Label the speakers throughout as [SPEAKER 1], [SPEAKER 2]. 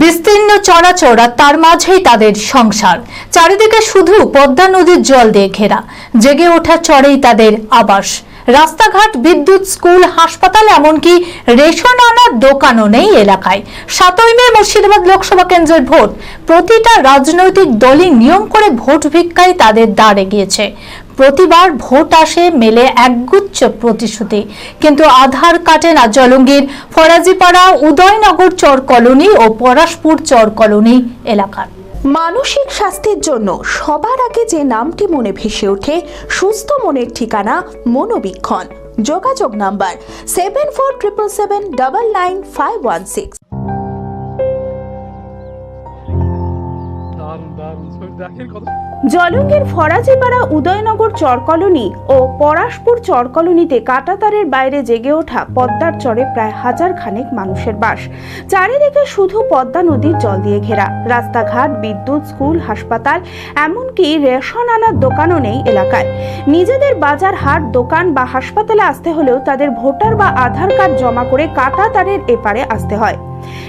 [SPEAKER 1] বিস্তীর্ণ চড়াচড়, তার মাঝেই তাদের সংসার। চারিদিকে শুধু পদ্মা নদীর জল দিয়ে ঘেরা। জেগে ওঠা চড়েই তাদের আবাস। রাস্তাঘাট, বিদ্যুৎ, স্কুল, হাসপাতাল, এমনকি রেশন আনার দোকানও নেই এলাকায়। সাতই মে মুর্শিদাবাদ লোকসভা কেন্দ্রের ভোট। প্রতিটা রাজনৈতিক দলই নিয়ম করে ভোট ভিক্ষায় তাদের দাঁড়ে গিয়েছে প্রতিবার ভোট আসে মেলে একগুচ্ছ প্রতিশ্রুতি। কিন্তু আধার কাটে না জলঙ্গির ফরাজিপাড়া, উদয়নগর চর কলোনি ও পরাশপুর চর কলোনি এলাকার।
[SPEAKER 2] মানসিক স্বাস্থ্যের জন্য সবার আগে যে নামটি মনে ভেসে ওঠে, সুস্থ মনের ঠিকানা মনোবীক্ষণ। যোগাযোগ number seven four triple seven double nine five one six জলঙ্গের Farajipara Udaynagar Char colony ও পরাশপুর চরকলোনিতে কাটাতারের বাইরে জেগে ওঠা পদ্মার চরে প্রায় হাজার খানেক মানুষের বাস। চারিদিকে শুধু পদ্মা নদীর জল দিয়ে ঘেরা। রাস্তাঘাট, বিদ্যুৎ, স্কুল, হাসপাতাল, এমনকি রেশন আনার দোকানও নেই এলাকায়। নিজেদের বাজার, হাট, দোকান বা হাসপাতালে আসতে হলেও তাদের ভোটার বা আধার কার্ড জমা করে কাটাতারের এপারে আসতে হয়।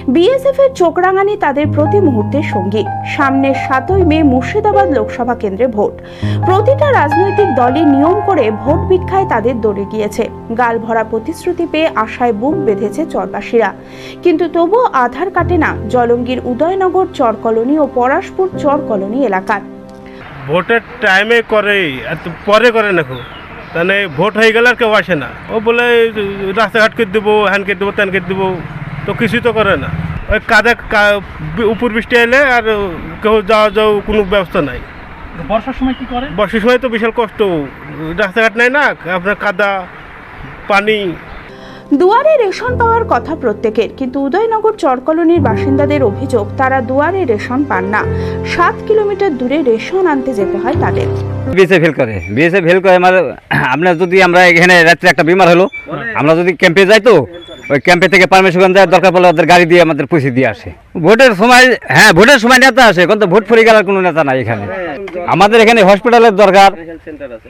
[SPEAKER 2] বিএসএফ এর চোখরাঙানি তাদের প্রতি মুহূর্তের সঙ্গী। সামনের সাতই মে মুর্শিদাবাদ লোকসভা কেন্দ্রে ভোট। প্রতিটা রাজনৈতিক দলই নিয়ম করে ভোট ভিক্ষায় তাদের দৌড়ে গিয়েছে। গাল ভরা প্রতিশ্রুতি পেয়ে আশায় বুক বেঁধেছে চরবাসীরা। কিন্তু তবুও আধার কাটে না জলঙ্গির উদয়নগর চর কলোনি ও পরাশপুর চর কলোনি এলাকার।
[SPEAKER 3] ভোটের টাইমে করে পরে করে দেখো তাহলে ভোট হয়ে গেলে আর কেউ আসে না। ও বলে রাস্তাঘাট করে দেবো হ্যান করে দেবো, ত্যান করে দেবো। তো কিছুই তো করে না। কাদা উপর বৃষ্টি এলে আর কেউ যাওয়া যাওয়া কোনো ব্যবস্থা নাই।
[SPEAKER 4] বর্ষার সময় কি করে?
[SPEAKER 3] বর্ষার সময় তো বিশাল কষ্ট। রাস্তাঘাট নাই না আপনার কাদা পানি।
[SPEAKER 2] দুয়ারে রেশন পাওয়ার কথা প্রত্যেকের কিন্তু উদয়নগর চরকলোনির বাসিন্দাদের অভিযোগ তারা দুয়ারে রেশন পান না। সাত কিলোমিটার দূরে রেশন আনতে যেতে হয় তাদের।
[SPEAKER 5] বিএসএফ হেল্প করে। বিএসএফ হেল্প করে আমার আপনার যদি আমরা এখানে রাত্রে একটা বিমার হলো আমরা যদি ক্যাম্পে যাই তো ওই ক্যাম্পে থেকে পারমিশন দেওয়ার দরকার পড়লে ওদের গাড়ি দিয়ে আমাদের পৌঁছে দিয়ে আসে। ভোটের সময় হ্যাঁ ভোটের সময় নেতা আসে কিন্তু ভোট পড়ে গেলার কোনো নেতা নাই এখানে। আমাদের এখানে হসপিটালের দরকার,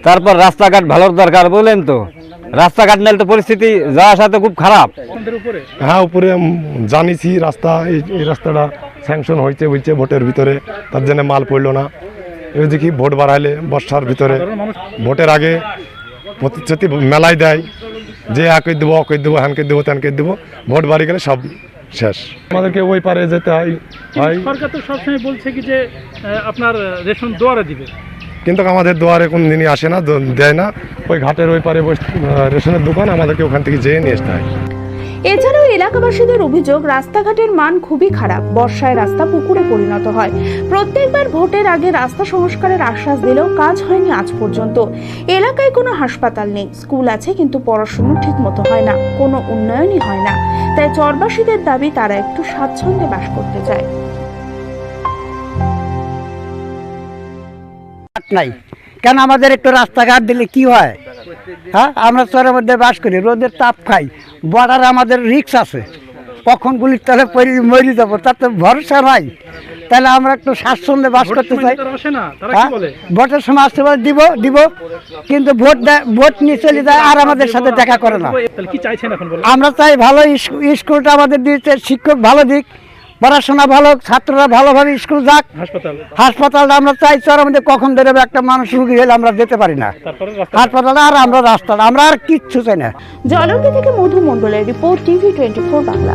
[SPEAKER 5] তারপর রাস্তাঘাট ভালোর দরকার, বললেন তো। রাস্তাঘাট নাহলে তো পরিস্থিতি যাওয়া আসা তো খুব খারাপ।
[SPEAKER 6] হ্যাঁ উপরে জানিছি রাস্তা, এই রাস্তাটা স্যাংশন হয়েছে বলছে ভোটের ভিতরে, তার জন্য মাল পড়ল না। দেখি ভোট বাড়াইলে বর্ষার ভিতরে, ভোটের আগে প্রতিশ্রুতি মেলায় দেয়। যে একই দেবো অকে দেবো হ্যান করে দেবো তেনকে দেবো ভোট বাড়ি গেলে সব শেষ। আমাদেরকে ওই পারে যেতে হয়। হয়
[SPEAKER 4] সরকার তো সবসময় বলছে কি যে আপনার রেশন দোয়ারে দিবে।
[SPEAKER 6] কিন্তু আমাদের দোয়ারে কোনো দিনই আসে না দেয় না। ওই ঘাটের ওই পারে বস- রেশনের দোকান আমাদেরকে ওখান থেকে যেয়ে নিয়ে আসতে হয়।
[SPEAKER 2] এছাড়াও এলাকাবাসীদের অভিযোগ, রাস্তাঘাটের মান খুবই খারাপ। বর্ষায় রাস্তা পুকুরে পরিণত হয়। প্রত্যেকবার ভোটের আগে রাস্তা সংস্কারের আশ্বাস দিলেও কাজ হয়নি আজ পর্যন্ত। এলাকায় কোনো হাসপাতাল নেই। স্কুল আছে, কিন্তু পড়াশুনো ঠিক মতো হয় না। কোনো উন্নয়নই হয় না। তাই চরবাসীদের দাবি, তারা একটু স্বাচ্ছন্দ্যে বাস করতে চায়।
[SPEAKER 7] নাই। কেন আমাদের একটু রাস্তাঘাট দিলে কি হয়? হ্যাঁ আমরা চরের মধ্যে বাস করি রোদের তাপ খাই বর্ডারে আমাদের রিক্স আছে। কখন গুলির তলে পরি মরি যাব তার তো ভরসা নাই। তাহলে আমরা একটু স্বাচ্ছন্দ্যে বাস করতে চাই। হ্যাঁ? ভোটের সময় আসতে পারে দিব দিব। কিন্তু ভোট দেয়- ভোট নিয়ে চলে যায় আর আমাদের সাথে দেখা করে না।
[SPEAKER 4] তাহলে
[SPEAKER 7] আমরা চাই ভালো স্কুলটা আমাদের দিয়েছে শিক্ষক ভালো দিক। পড়াশোনা ভালো ছাত্ররা ভালোভাবে স্কুল যাক।
[SPEAKER 4] হাসপাতাল।
[SPEAKER 7] হাসপাতালটা আমরা চাই চর আমাদের কখন ধরে একটা মানুষ রুগী হলে আমরা যেতে পারি না।
[SPEAKER 4] তারপরে
[SPEAKER 7] হাসপাতালে আর আমরা রাস্তা আমরা আর কিচ্ছু চাই না।
[SPEAKER 2] জলঙ্গি থেকে মধু মণ্ডলের report TV twenty four Bangla.